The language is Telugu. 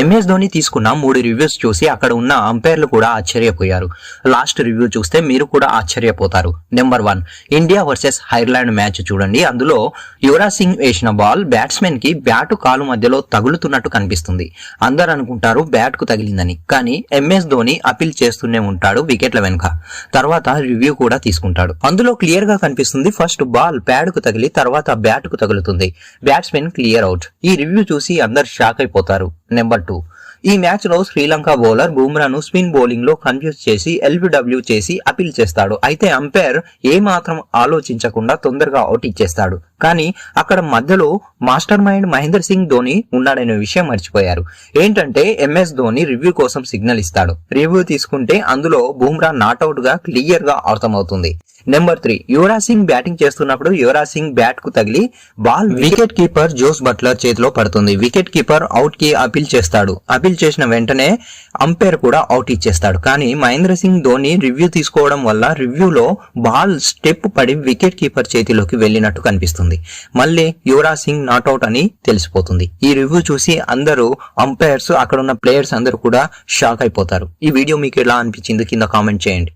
ఎంఎస్ ధోని తీసుకున్న మూడు రివ్యూస్ చూసి అక్కడ ఉన్న అంపైర్లు కూడా ఆశ్చర్యపోయారు. లాస్ట్ రివ్యూ చూస్తే మీరు కూడా ఆశ్చర్యపోతారు. Number one India versus Ireland match చూడండి. అందులో యువరాజ్ సింగ్ వేసిన బాల్ బ్యాట్స్మెన్కి బ్యాటు కాలు మధ్యలో తగులుతున్నట్టు కనిపిస్తుంది. అందరు అనుకుంటారు బ్యాట్కు తగిలిందని. కానీ ఎంఎస్ ధోని అపీల్ చేస్తూనే ఉంటాడు వికెట్ల వెనుక. తర్వాత రివ్యూ కూడా తీసుకుంటాడు. అందులో క్లియర్గా కనిపిస్తుంది ఫస్ట్ బాల్ ప్యాడ్కు తగిలి తర్వాత బ్యాట్కు తగులుతుంది. బ్యాట్స్మెన్ క్లియర్ అవుట్ ఈ రివ్యూ చూసి అందరు షాక్ అయిపోతారు. Number two. ఈ మ్యాచ్లో శ్రీలంక బౌలర్ బూమ్రాను స్పిన్ బౌలింగ్లో కన్ఫ్యూజ్ చేసి ఎల్బిడబ్ల్యూ చేసి అపీల్ చేస్తాడు. అయితే అంపైర్ ఏ మాత్రం ఆలోచించకుండా తొందరగా అవుట్ ఇచ్చేస్తాడు. కానీ అక్కడ మధ్యలో మాస్టర్ మైండ్ మహేందర్ సింగ్ ధోని ఉన్నాడనే విషయం మర్చిపోయారు. ఏంటంటే ఎంఎస్ ధోని రివ్యూ కోసం సిగ్నల్ ఇస్తాడు. రివ్యూ తీసుకుంటే అందులో బూమ్రా నాట్అవుట్గా క్లియర్గా అర్థమవుతుంది. Number three Yuvraj Singh batting చేస్తున్నప్పుడు యువరాజ్ సింగ్ బ్యాట్కు తగిలి ball wicket keeper Jos Buttler చేతిలో పడుతుంది. వికెట్ కీపర్ అవుట్కి అపీల్ చేస్తాడు. అపీల్ చేసిన వెంటనే అంపైర్ కూడా అవుట్ ఇచ్చేస్తాడు. కానీ మహేంద్ర సింగ్ ధోని రివ్యూ తీసుకోవడం వల్ల రివ్యూలో బాల్ స్టెప్ పడి వికెట్ కీపర్ చేతిలోకి వెళ్ళినట్టు కనిపిస్తుంది. మళ్ళీ యువరాజ్ సింగ్ నాట్అవుట్ అని తెలిసిపోతుంది. ఈ రివ్యూ చూసి అందరూ అంపైర్స్ అక్కడ ఉన్న ప్లేయర్స్ అందరూ కూడా షాక్ అయిపోతారు. ఈ వీడియో మీకు ఎలా అనిపించింది? కింద కామెంట్ చేయండి.